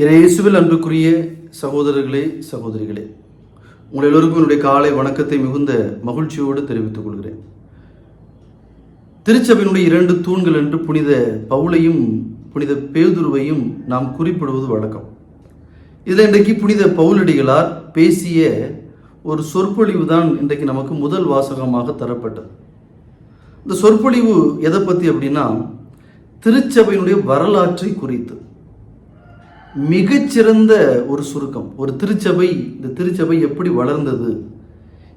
இயேசுவில் அன்புக்குரிய சகோதரர்களே சகோதரிகளே உங்கள் எல்லோருக்கும் என்னுடைய காலை வணக்கத்தை மிகுந்த மகிழ்ச்சியோடு தெரிவித்துக் கொள்கிறேன். திருச்சபையினுடைய இரண்டு தூண்கள் என்று புனித பவுலையும் புனித பேதுருவையும் நாம் குறிப்பிடுவது வழக்கம். இதில் இன்றைக்கு புனித பவுலடிகளார் பேசிய ஒரு சொற்பொழிவு தான் இன்றைக்கு நமக்கு முதல் வாசகமாக தரப்பட்டது. இந்த சொற்பொழிவு எதை பற்றி அப்படின்னா திருச்சபையினுடைய வரலாற்றை குறித்து. மிகச்சிறந்த ஒரு சுருக்கம் ஒரு திருச்சபை. இந்த திருச்சபை எப்படி வளர்ந்தது?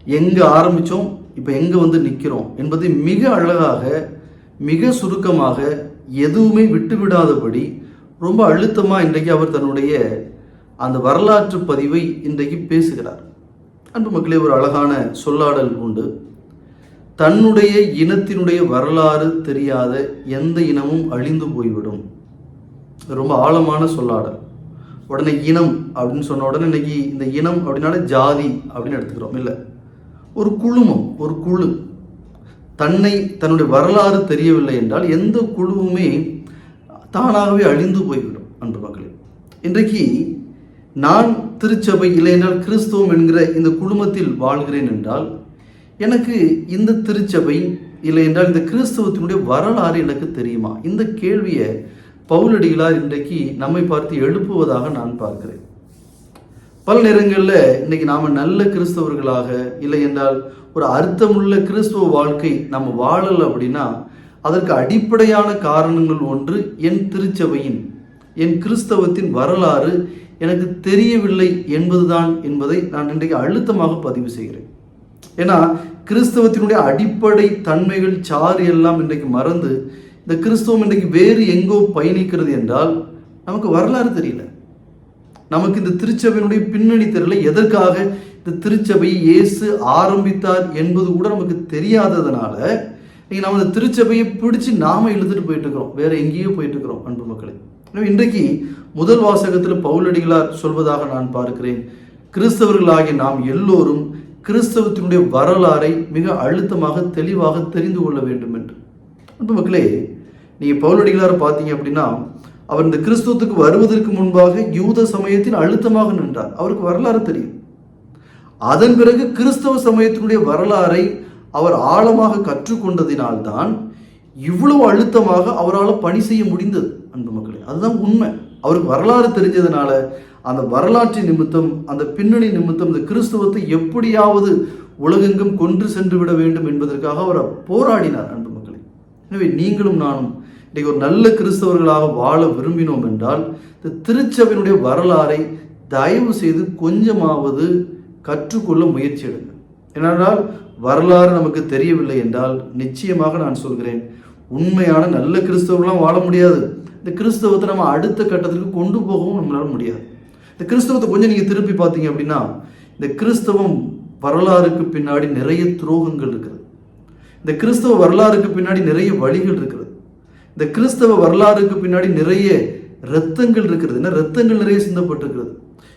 எங்கே ஆரம்பித்தோம் இப்போ எங்கே வந்து நிற்கிறோம் என்பதை மிக அழகாக மிக சுருக்கமாக எதுவுமே விட்டுவிடாதபடி ரொம்ப அழுத்தமாக இன்றைக்கு அவர் தன்னுடைய அந்த வரலாற்று பதிவை இன்றைக்கு பேசுகிறார். அன்பு மக்களே ஒரு அழகான சொல்லாடல் உண்டு. தன்னுடைய இனத்தினுடைய வரலாறு தெரியாத எந்த இனமும் அழிந்து போய்விடும். ரொம்ப ஆழமான சொல்லாடல். உடனே இனம் அப்படின்னு சொன்ன உடனே இன்னைக்கு இந்த இனம் அப்படின்னாலே ஜாதி அப்படின்னு எடுத்துக்கிறோம். இல்லை. ஒரு குழுமம் ஒரு குழு. தன்னை தன்னுடைய வரலாறு தெரியவில்லை என்றால் எந்த குழுவுமே தானாகவே அழிந்து போய்விடும் அன்பு மக்களே. இன்றைக்கு நான் திருச்சபை இல்லை என்றால் கிறிஸ்துவம் என்கிற இந்த குழுமத்தில் வாழ்கிறேன் என்றால் எனக்கு இந்த திருச்சபை இல்லை என்றால் இந்த கிறிஸ்தவத்தினுடைய வரலாறு எனக்கு தெரியுமா? இந்த கேள்வியை பவுலடிகளார் இன்றைக்கு நம்மை பார்த்து எழுப்புவதாக நான் பார்க்கிறேன். பல நேரங்களில் இன்னைக்கு நாம் நல்ல கிறிஸ்தவர்களாக இல்லை என்றால் ஒரு அர்த்தமுள்ள கிறிஸ்துவ வாழ்க்கை நம்ம வாழலை அப்படின்னா அதற்கு அடிப்படையான காரணங்கள் ஒன்று என் திருச்சபையின் என் கிறிஸ்தவத்தின் வரலாறு எனக்கு தெரியவில்லை என்பதுதான் என்பதை நான் இன்றைக்கு அழுத்தமாக பதிவு செய்கிறேன். ஏன்னா கிறிஸ்தவத்தினுடைய அடிப்படை தன்மைகள் சாறு எல்லாம் இன்றைக்கு மறந்து இந்த கிறிஸ்தவம் இன்றைக்கு வேறு எங்கோ பயணிக்கிறது என்றால் நமக்கு வரலாறு தெரியல. நமக்கு இந்த திருச்சபையினுடைய பின்னணி தெரியல. எதற்காக? இந்த திருச்சபையை இயேசு ஆரம்பித்தார் என்பது கூட நமக்கு தெரியாததுனால இன்னைக்கு நம்ம இந்த திருச்சபையை பிடிச்சி நாம இழுத்துட்டு போயிட்டு இருக்கிறோம். வேற எங்கேயோ போயிட்டு இருக்கிறோம் அன்பு மக்களே. இன்றைக்கு முதல் வாசகத்தில் பவுலடிகளார் சொல்வதாக நான் பார்க்கிறேன். கிறிஸ்தவர்களாகிய நாம் எல்லோரும் கிறிஸ்தவத்தினுடைய வரலாறை மிக அழுத்தமாக தெளிவாக தெரிந்து கொள்ள வேண்டும் என்று. மக்களே நீங்கள் பவுலடிகளார் பார்த்தீங்க அப்படின்னா அவர் இந்த கிறிஸ்துவத்துக்கு வருவதற்கு முன்பாக யூத சமயத்தின் அழுத்தமாக நின்றார். அவருக்கு வரலாறு தெரியும். அதன் பிறகு கிறிஸ்தவ சமயத்தினுடைய வரலாறை அவர் ஆழமாக கற்றுக்கொண்டதினால்தான் இவ்வளவு அழுத்தமாக அவரால் பணி செய்ய முடிந்தது அன்பு மக்களே. அதுதான் உண்மை. அவருக்கு வரலாறு தெரிஞ்சதுனால அந்த வரலாற்று நிமித்தம் அந்த பின்னணி நிமித்தம் இந்த கிறிஸ்துவத்தை எப்படியாவது உலகெங்கும் கொன்று சென்று விட வேண்டும் என்பதற்காக அவர் போராடினார் அன்பு மக்களே. எனவே நீங்களும் நானும் இன்றைக்கு ஒரு நல்ல கிறிஸ்தவர்களாக வாழ விரும்பினோம் என்றால் இந்த திருச்சபையினுடைய வரலாறை தயவு செய்து கொஞ்சமாவது கற்றுக்கொள்ள முயற்சி எடுங்க. ஏனென்றால் வரலாறு நமக்கு தெரியவில்லை என்றால் நிச்சயமாக நான் சொல்கிறேன் உண்மையான நல்ல கிறிஸ்தவர்களாம் வாழ முடியாது. இந்த கிறிஸ்தவத்தை நம்ம அடுத்த கட்டத்திற்கு கொண்டு போகவும் நம்மளால முடியாது. இந்த கிறிஸ்தவத்தை கொஞ்சம் நீங்கள் திருப்பி பார்த்தீங்க அப்படின்னா இந்த கிறிஸ்தவம் வரலாறுக்கு பின்னாடி நிறைய துரோகங்கள் இருக்கிறது இந்த கிறிஸ்தவ வரலாறுக்கு பின்னாடி நிறைய வழிகள் இருக்கிறது இந்த கிறிஸ்தவ வரலாறுக்கு பின்னாடி நிறைய ரத்தங்கள் இருக்கிறது என்ன? ரத்தங்கள் நிறைய சிந்தப்பட்டிருக்கிறது.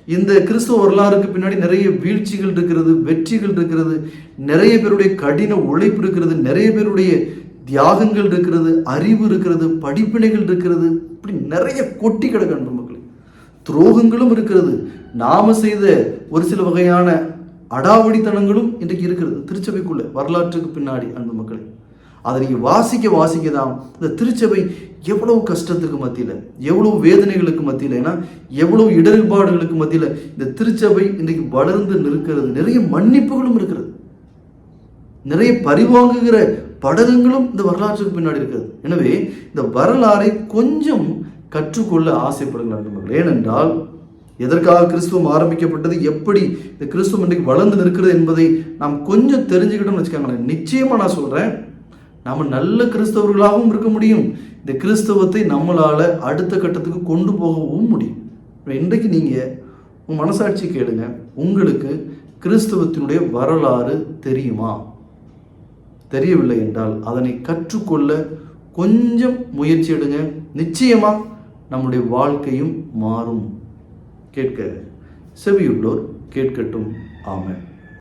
இந்த கிறிஸ்தவ வரலாறுக்கு பின்னாடி நிறைய வீழ்ச்சிகள் இருக்கிறது வெற்றிகள் இருக்கிறது நிறைய பேருடைய கடின உழைப்பு இருக்கிறது நிறைய பேருடைய தியாகங்கள் இருக்கிறது அறிவு இருக்கிறது படிப்பினைகள் இருக்கிறது இப்படி நிறைய கொட்டி கிடக்கு அன்பு மக்களே. துரோகங்களும் இருக்கிறது. நாம செய்த ஒரு சில வகையான அடாவடித்தனங்களும் இன்றைக்கு இருக்கிறது. திருச்சபைக்குள்ள வரலாற்றுக்கு பின்னாடி அன்பு மக்களே. அதை நீங்கள் வாசிக்க வாசிக்க தான் இந்த திருச்சபை எவ்வளவு கஷ்டத்துக்கு மத்தியில் எவ்வளவு வேதனைகளுக்கு மத்தியில் ஏன்னா எவ்வளவு இடர்பாடுகளுக்கு மத்தியில் இந்த திருச்சபை இன்றைக்கு வளர்ந்து நிற்கிறது. நிறைய மன்னிப்புகளும் இருக்கிறது. நிறைய பரிவாங்குகிற படகங்களும் இந்த வரலாற்றுக்கு பின்னாடி இருக்கிறது. எனவே இந்த வரலாறை கொஞ்சம் கற்றுக்கொள்ள ஆசைப்படுங்கள் நண்பர்கள் ஏனென்றால் எதற்காக கிறிஸ்துவம் ஆரம்பிக்கப்பட்டது? எப்படி இந்த கிறிஸ்துவம் இன்றைக்கு வளர்ந்து நிற்கிறது என்பதை நாம் கொஞ்சம் தெரிஞ்சுக்கிட்டோம்னு வச்சுக்கோங்களேன். நிச்சயமாக நான் சொல்கிறேன் நாம் நல்ல கிறிஸ்தவர்களாகவும் இருக்க முடியும். இந்த கிறிஸ்தவத்தை நம்மளால் அடுத்த கட்டத்துக்கு கொண்டு போகவும் முடியும். இன்றைக்கு நீங்கள் உங்கள் மனசாட்சி கேளுங்க. உங்களுக்கு கிறிஸ்தவத்தினுடைய வரலாறு தெரியுமா? தெரியவில்லை என்றால் அதனை கற்றுக்கொள்ள கொஞ்சம் முயற்சி எடுங்க. நிச்சயமாக நம்முடைய வாழ்க்கையும் மாறும். கேட்க செவியுள்ளோர் கேட்கட்டும் ஆமென்